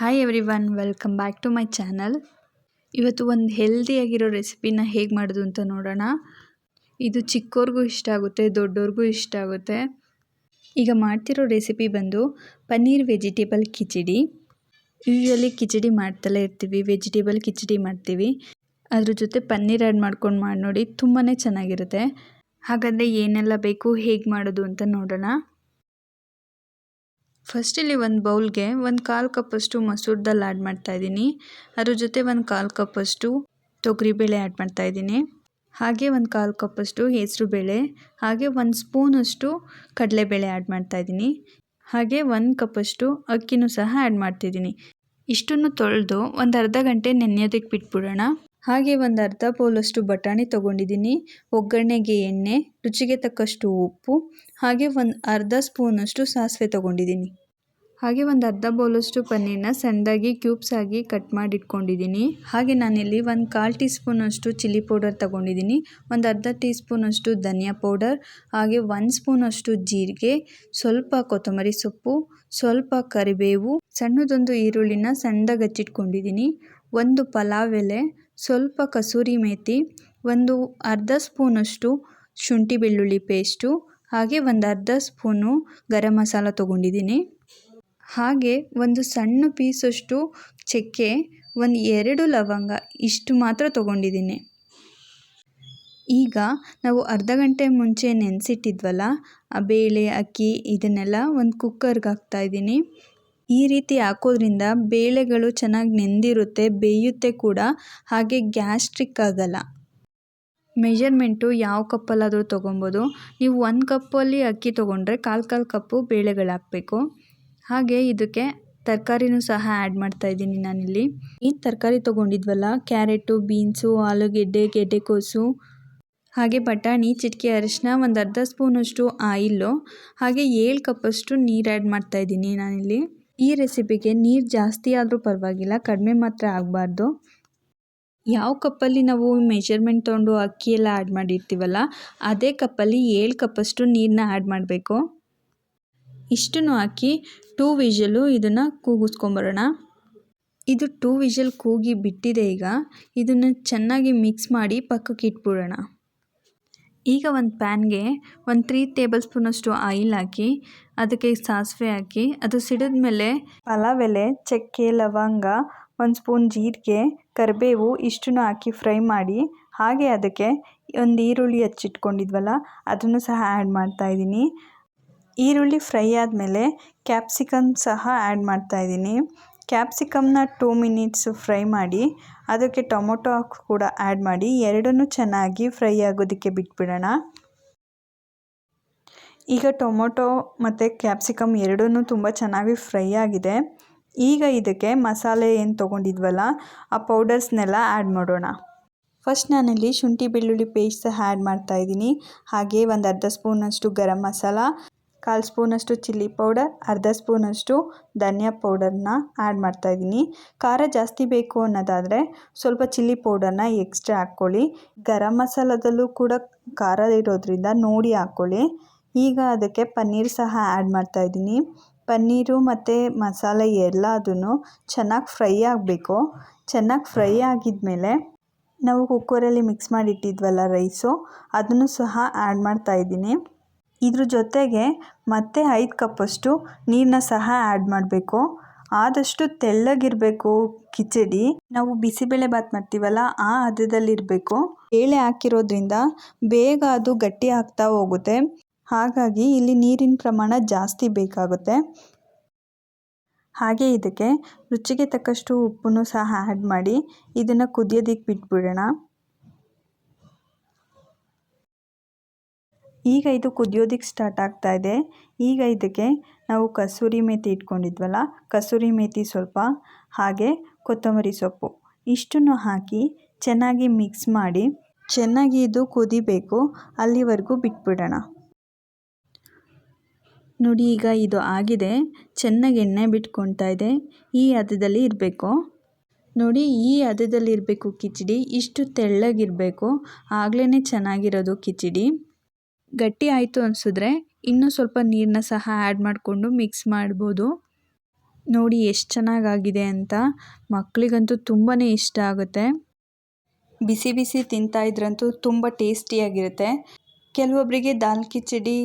Hi everyone welcome back to my channel ಇವತ್ತು ಒಂದು ಹೆಲ್ದಿಯಾಗಿರೋ ರೆಸಿಪಿನ ಹೇಗೆ ಮಾಡೋದು ಅಂತ ನೋಡೋಣ. ಇದು ಚಿಕ್ಕೋರಿಗೂ ಇಷ್ಟ ಆಗುತ್ತೆ, ದೊಡ್ಡೋರಿಗೂ ಇಷ್ಟ ಆಗುತ್ತೆ. ಈಗ ಮಾಡ್ತಿರೋ ರೆಸಿಪಿ ಬಂದು ಪನ್ನೀರ್ ವೆಜಿಟೇಬಲ್ ಕಿಚಡಿ. ಯೂಶ್ವಲಿ ಕಿಚಡಿ ಮಾಡ್ತಲೇ ಇರ್ತೀವಿ ವೆಜಿಟೇಬಲ್ ಕಿಚಡಿ ಮಾಡ್ತೀವಿ. ಅದ್ರ ಜೊತೆ ಪನ್ನೀರ್ ಆ್ಯಡ್ ಮಾಡ್ಕೊಂಡು ಮಾಡಿ ನೋಡಿ ತುಂಬಾ ಚೆನ್ನಾಗಿರುತ್ತೆ. ಹಾಗಾದರೆ ಏನೆಲ್ಲ ಬೇಕು, ಹೇಗೆ ಮಾಡೋದು ಅಂತ ನೋಡೋಣ. ಫಸ್ಟ್ ಇಲ್ಲಿ ಒಂದು ಬೌಲ್ಗೆ ಒಂದು ಕಾಲು ಕಪ್ಪಷ್ಟು ಮಸೂರ್ ದಾಲ್ ಆ್ಯಡ್ ಮಾಡ್ತಾ ಇದ್ದೀನಿ. ಅದ್ರ ಜೊತೆ ಒಂದು ಕಾಲು ಕಪ್ಪಷ್ಟು ತೊಗರಿಬೇಳೆ ಆ್ಯಡ್ ಮಾಡ್ತಾ ಇದ್ದೀನಿ. ಹಾಗೆ ಒಂದು ಕಾಲು ಕಪ್ಪಷ್ಟು ಹೆಸರು ಬೇಳೆ, ಹಾಗೆ ಒಂದು ಸ್ಪೂನಷ್ಟು ಕಡಲೆಬೇಳೆ ಆ್ಯಡ್ ಮಾಡ್ತಾ ಇದ್ದೀನಿ. ಹಾಗೆ ಒಂದು ಕಪ್ಪಷ್ಟು ಅಕ್ಕಿನೂ ಸಹ ಆ್ಯಡ್ ಮಾಡ್ತಿದ್ದೀನಿ ಇಷ್ಟನ್ನು ತೊಳೆದು ಒಂದು ಅರ್ಧ ಗಂಟೆ ನೆನೆಯೋದಕ್ಕೆ ಬಿಟ್ಬಿಡೋಣ. ಹಾಗೆ ಒಂದು ಅರ್ಧ ಬೌಲಷ್ಟು ಬಟಾಣಿ ತೊಗೊಂಡಿದ್ದೀನಿ. ಒಗ್ಗರಣೆಗೆ ಎಣ್ಣೆ, ರುಚಿಗೆ ತಕ್ಕಷ್ಟು ಉಪ್ಪು, ಹಾಗೆ ಒಂದು ಅರ್ಧ ಸ್ಪೂನಷ್ಟು ಸಾಸಿವೆ ತೊಗೊಂಡಿದ್ದೀನಿ. ಹಾಗೆ ಒಂದು ಅರ್ಧ ಬೌಲಷ್ಟು ಪನ್ನೀರನ್ನ ಸಣ್ಣದಾಗಿ ಕ್ಯೂಬ್ಸ್ ಆಗಿ ಕಟ್ ಮಾಡಿ ಇಟ್ಕೊಂಡಿದ್ದೀನಿ ಹಾಗೆ ನಾನಿಲ್ಲಿ ಒಂದು ಕಾಲು ಟೀ ಸ್ಪೂನಷ್ಟು ಚಿಲ್ಲಿ ಪೌಡರ್ ತೊಗೊಂಡಿದ್ದೀನಿ. ಒಂದು ಅರ್ಧ ಟೀ ಸ್ಪೂನಷ್ಟು ಧನಿಯಾ ಪೌಡರ್, ಹಾಗೆ ಒಂದು ಸ್ಪೂನಷ್ಟು ಜೀರಿಗೆ, ಸ್ವಲ್ಪ ಕೊತ್ತಂಬರಿ ಸೊಪ್ಪು, ಸ್ವಲ್ಪ ಕರಿಬೇವು, ಸಣ್ಣದೊಂದು ಈರುಳ್ಳಿನ ಸಣ್ಣದಾಗಿ ಹಚ್ಚಿಟ್ಕೊಂಡಿದ್ದೀನಿ. ಒಂದು ಪಲಾವ್ ಎಲೆ ಸ್ವಲ್ಪ ಕಸೂರಿ ಮೇಥಿ ಒಂದು ಅರ್ಧ ಸ್ಪೂನಷ್ಟು ಶುಂಠಿ ಬೆಳ್ಳುಳ್ಳಿ ಪೇಸ್ಟು, ಹಾಗೆ ಒಂದು ಅರ್ಧ ಸ್ಪೂನು ಗರಂ ಮಸಾಲ ತೊಗೊಂಡಿದ್ದೀನಿ. ಹಾಗೆ ಒಂದು ಸಣ್ಣ ಪೀಸಷ್ಟು ಚಕ್ಕೆ, ಒಂದು ಎರಡು ಲವಂಗ ಇಷ್ಟು ಮಾತ್ರ ತೊಗೊಂಡಿದ್ದೀನಿ. ಈಗ ನಾವು ಅರ್ಧ ಗಂಟೆ ಮುಂಚೆ ನೆನೆಸಿಟ್ಟಿದ್ವಲ್ಲ, ಆ ಬೇಳೆ, ಅಕ್ಕಿ ಇದನ್ನೆಲ್ಲ ಒಂದು ಕುಕ್ಕರ್ಗೆ ಹಾಕ್ತಾಯಿದ್ದೀನಿ ಈ ರೀತಿ ಹಾಕೋದ್ರಿಂದ ಬೇಳೆಗಳು ಚೆನ್ನಾಗಿ ನೆಂದಿರುತ್ತೆ, ಬೇಯುತ್ತೆ ಕೂಡ. ಹಾಗೆ ಗ್ಯಾಸ್ಟ್ರಿಕ್ ಆಗಲ್ಲ. ಮೆಜರ್ಮೆಂಟು ಯಾವ ಕಪ್ಪಲ್ಲಾದರೂ ತೊಗೊಬೋದು. ನೀವು ಒಂದು ಕಪ್ಪಲ್ಲಿ ಅಕ್ಕಿ ತೊಗೊಂಡ್ರೆ ಕಾಲು ಕಾಲು ಕಪ್ಪು ಬೇಳೆಗಳು ಹಾಕಬೇಕು. ಹಾಗೆ ಇದಕ್ಕೆ ತರಕಾರಿನೂ ಸಹ ಆ್ಯಡ್ ಮಾಡ್ತಾ ಇದ್ದೀನಿ ನಾನಿಲ್ಲಿ. ಈ ತರಕಾರಿ ತೊಗೊಂಡಿದ್ವಲ್ಲ? ಕ್ಯಾರೆಟು, ಬೀನ್ಸು, ಆಲೂಗೆಡ್ಡೆ, ಗೆಡ್ಡೆಕೋಸು. ಹಾಗೆ ಬಟಾಣಿ, ಚಿಟಿಕೆ ಅರಿಶಿನ ಒಂದು ಅರ್ಧ ಸ್ಪೂನಷ್ಟು ಆಯಿಲ್ಲು ಹಾಗೆ ಏಳು ಕಪ್ಪಷ್ಟು ನೀರು ಆ್ಯಡ್ ಮಾಡ್ತಾ ಇದ್ದೀನಿ ನಾನಿಲ್ಲಿ. ಈ ರೆಸಿಪಿಗೆ ನೀರು ಜಾಸ್ತಿ ಆದರೂ ಪರವಾಗಿಲ್ಲ, ಕಡಿಮೆ ಮಾತ್ರ ಆಗಬಾರ್ದು. ಯಾವ ಕಪ್ಪಲ್ಲಿ ನಾವು ಮೆಷರ್ಮೆಂಟ್ ತೊಗೊಂಡು ಅಕ್ಕಿ ಎಲ್ಲ ಆ್ಯಡ್ ಮಾಡಿರ್ತೀವಲ್ಲ, ಅದೇ ಕಪ್ಪಲ್ಲಿ ಏಳು ಕಪ್ಪಷ್ಟು ನೀರನ್ನ ಆ್ಯಡ್ ಮಾಡಬೇಕು. ಇಷ್ಟನ್ನು ಹಾಕಿ ಟೂ ವಿಷಲು ಇದನ್ನು ಕೂಗಿಸ್ಕೊಂಬರೋಣ. ಇದು ಟೂ ವಿಷಲ್ ಕೂಗಿ ಬಿಟ್ಟಿದೆ ಈಗ, ಇದನ್ನು ಚೆನ್ನಾಗಿ ಮಿಕ್ಸ್ ಮಾಡಿ ಪಕ್ಕಕ್ಕೆ ಇಟ್ಬಿಡೋಣ. ಈಗ ಒಂದು ಪ್ಯಾನ್ಗೆ ಒಂದು ತ್ರೀ ಟೇಬಲ್ ಸ್ಪೂನಷ್ಟು ಆಯಿಲ್ ಹಾಕಿ, ಅದಕ್ಕೆ ಸಾಸಿವೆ ಹಾಕಿ, ಅದು ಸಿಡಿದ ಮೇಲೆ ಪಲಾವ್ ಎಲೆ ಚಕ್ಕೆ, ಲವಂಗ, ಒಂದು ಸ್ಪೂನ್ ಜೀರಿಗೆ, ಕರಿಬೇವು ಇಷ್ಟನ್ನು ಹಾಕಿ ಫ್ರೈ ಮಾಡಿ, ಹಾಗೆ ಅದಕ್ಕೆ ಒಂದು ಈರುಳ್ಳಿ ಹಚ್ಚಿಟ್ಕೊಂಡಿದ್ವಲ್ಲ, ಅದನ್ನು ಸಹ ಆ್ಯಡ್ ಮಾಡ್ತಾಯಿದ್ದೀನಿ ಈರುಳ್ಳಿ ಫ್ರೈ ಆದಮೇಲೆ ಕ್ಯಾಪ್ಸಿಕಮ್ ಸಹ ಆ್ಯಡ್ ಮಾಡ್ತಾಯಿದ್ದೀನಿ ಕ್ಯಾಪ್ಸಿಕಮ್ನ ಟೂ ಮಿನಿಟ್ಸು ಫ್ರೈ ಮಾಡಿ, ಅದಕ್ಕೆ ಟೊಮೊಟೊ ಕೂಡ ಆ್ಯಡ್ ಮಾಡಿ. ಎರಡನ್ನೂ ಚೆನ್ನಾಗಿ ಫ್ರೈ ಆಗೋದಕ್ಕೆ ಬಿಟ್ಬಿಡೋಣ. ಈಗ ಟೊಮೊಟೊ ಮತ್ತು ಕ್ಯಾಪ್ಸಿಕಮ್ ಎರಡೂ ತುಂಬ ಚೆನ್ನಾಗಿ ಫ್ರೈ ಆಗಿದೆ. ಈಗ ಇದಕ್ಕೆ ಮಸಾಲೆ ಏನು ತೊಗೊಂಡಿದ್ವಲ್ಲ, ಆ ಪೌಡರ್ಸ್ನೆಲ್ಲ ಆ್ಯಡ್ ಮಾಡೋಣ. ಫಸ್ಟ್ ನಾನಲ್ಲಿ ಶುಂಠಿ ಬೆಳ್ಳುಳ್ಳಿ ಪೇಸ್ಟ್ ಸಹ ಆ್ಯಡ್ ಮಾಡ್ತಾಯಿದ್ದೀನಿ ಹಾಗೆ ಒಂದು ಅರ್ಧ ಸ್ಪೂನಷ್ಟು ಗರಂ ಮಸಾಲ ಕಾಲು ಸ್ಪೂನಷ್ಟು ಚಿಲ್ಲಿ ಪೌಡರ್, ಅರ್ಧ ಸ್ಪೂನಷ್ಟು ಧನಿಯಾ ಪೌಡರ್ನ ಆ್ಯಡ್ ಮಾಡ್ತಾಯಿದ್ದೀನಿ ಖಾರ ಜಾಸ್ತಿ ಬೇಕು ಅನ್ನೋದಾದರೆ ಸ್ವಲ್ಪ ಚಿಲ್ಲಿ ಪೌಡರ್ನ ಎಕ್ಸ್ಟ್ರಾ ಹಾಕ್ಕೊಳ್ಳಿ. ಗರಂ ಮಸಾಲದಲ್ಲೂ ಕೂಡ ಖಾರ ಇರೋದ್ರಿಂದ ನೋಡಿ ಹಾಕ್ಕೊಳ್ಳಿ. ಈಗ ಅದಕ್ಕೆ ಪನ್ನೀರ್ ಸಹ ಆ್ಯಡ್ ಮಾಡ್ತಾಯಿದ್ದೀನಿ ಪನ್ನೀರು ಮತ್ತು ಮಸಾಲೆ ಎಲ್ಲದೂ ಚೆನ್ನಾಗಿ ಫ್ರೈ ಆಗಬೇಕು. ಚೆನ್ನಾಗಿ ಫ್ರೈ ಆಗಿದ್ಮೇಲೆ ನಾವು ಕುಕ್ಕರಲ್ಲಿ ಮಿಕ್ಸ್ ಮಾಡಿಟ್ಟಿದ್ವಲ್ಲ ರೈಸು ಅದನ್ನು ಸಹ ಆ್ಯಡ್ ಮಾಡ್ತಾಯಿದ್ದೀನಿ ಇದ್ರ ಜೊತೆಗೆ ಮತ್ತೆ ಐದು ಕಪ್ಪಷ್ಟು ನೀರನ್ನ ಸಹ ಆ್ಯಡ್ ಮಾಡಬೇಕು. ಆದಷ್ಟು ತೆಳ್ಳಗಿರಬೇಕು ಕಿಚಡಿ. ನಾವು ಬಿಸಿಬೇಳೆ ಬಾತ್ ಮಾಡ್ತೀವಲ್ಲ, ಆ ಹದದಲ್ಲಿರಬೇಕು. ಬೇಳೆ ಹಾಕಿರೋದ್ರಿಂದ ಬೇಗ ಅದು ಗಟ್ಟಿ ಆಗ್ತಾ ಹೋಗುತ್ತೆ. ಹಾಗಾಗಿ ಇಲ್ಲಿ ನೀರಿನ ಪ್ರಮಾಣ ಜಾಸ್ತಿ ಬೇಕಾಗುತ್ತೆ. ಹಾಗೆ ಇದಕ್ಕೆ ರುಚಿಗೆ ತಕ್ಕಷ್ಟು ಉಪ್ಪನ್ನು ಸಹ ಆ್ಯಡ್ ಮಾಡಿ ಇದನ್ನು ಕುದಿಯೋದಕ್ಕೆ ಬಿಟ್ಬಿಡೋಣ. ಈಗ ಇದು ಕುದಿಯೋದಕ್ಕೆ ಸ್ಟಾರ್ಟ್ ಆಗ್ತಾ ಇದೆ. ಈಗ ಇದಕ್ಕೆ ನಾವು ಕಸೂರಿ ಮೇಥಿ ಇಟ್ಕೊಂಡಿದ್ವಲ್ಲ, ಕಸೂರಿ ಮೇಥಿ ಸ್ವಲ್ಪ ಹಾಗೆ ಕೊತ್ತಂಬರಿ ಸೊಪ್ಪು ಇಷ್ಟನ್ನು ಹಾಕಿ ಚೆನ್ನಾಗಿ ಮಿಕ್ಸ್ ಮಾಡಿ ಚೆನ್ನಾಗಿ ಇದು ಕುದಿಬೇಕು. ಅಲ್ಲಿವರೆಗೂ ಬಿಟ್ಬಿಡೋಣ. ನೋಡಿ ಈಗ ಇದು ಆಗಿದೆ. ಚೆನ್ನಾಗಿ ಎಣ್ಣೆ ಬಿಟ್ಕೊತಾ ಇದೆ. ಈ ಹದದಲ್ಲಿ ಇರಬೇಕು. ನೋಡಿ ಈ ಹದದಲ್ಲಿ ಇರಬೇಕು ಕಿಚಡಿ. ಇಷ್ಟು ತೆಳ್ಳಗಿರಬೇಕು. ಆಗಲೇ ಚೆನ್ನಾಗಿರೋದು ಕಿಚಡಿ. ಗಟ್ಟಿ ಆಯಿತು ಅನಿಸಿದ್ರೆ ಇನ್ನೂ ಸ್ವಲ್ಪ ನೀರನ್ನ ಸಹ ಆ್ಯಡ್ ಮಾಡಿಕೊಂಡು ಮಿಕ್ಸ್ ಮಾಡ್ಬೋದು. ನೋಡಿ ಎಷ್ಟು ಚೆನ್ನಾಗಾಗಿದೆ ಅಂತ. ಮಕ್ಕಳಿಗಂತೂ ತುಂಬಾ ಇಷ್ಟ ಆಗುತ್ತೆ. ಬಿಸಿ ಬಿಸಿ ತಿಂತಾಯಿದ್ರಂತೂ ತುಂಬ ಟೇಸ್ಟಿಯಾಗಿರುತ್ತೆ ಕೆಲವೊಬ್ಬರಿಗೆ ದಾಲ್ ಕಿಚಡಿ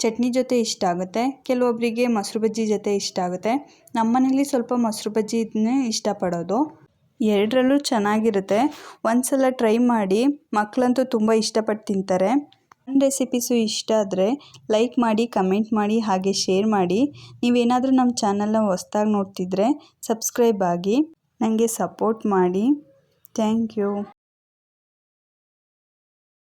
ಚಟ್ನಿ ಜೊತೆ ಇಷ್ಟ ಆಗುತ್ತೆ. ಕೆಲವೊಬ್ಬರಿಗೆ ಮೊಸರು ಬಜ್ಜಿ ಜೊತೆ ಇಷ್ಟ ಆಗುತ್ತೆ. ನಮ್ಮನೇಲಿ ಸ್ವಲ್ಪ ಮೊಸರು ಬಜ್ಜಿನೇ ಇಷ್ಟಪಡೋದು. ಎರಡರಲ್ಲೂ ಚೆನ್ನಾಗಿರುತ್ತೆ. ಒಂದ್ಸಲ ಟ್ರೈ ಮಾಡಿ ಮಕ್ಕಳಂತೂ ತುಂಬ ಇಷ್ಟಪಟ್ಟು ತಿಂತಾರೆ. ನನ್ನ ರೆಸಿಪೀಸು ಇಷ್ಟ ಆದರೆ ಲೈಕ್ ಮಾಡಿ, ಕಮೆಂಟ್ ಮಾಡಿ, ಹಾಗೆ ಶೇರ್ ಮಾಡಿ. ನೀವೇನಾದರೂ ನಮ್ಮ ಚಾನಲ್ನ ಹೊಸ್ದಾಗಿ ನೋಡ್ತಿದ್ರೆ ಸಬ್ಸ್ಕ್ರೈಬ್ ಆಗಿ ನನಗೆ ಸಪೋರ್ಟ್ ಮಾಡಿ. Thank you.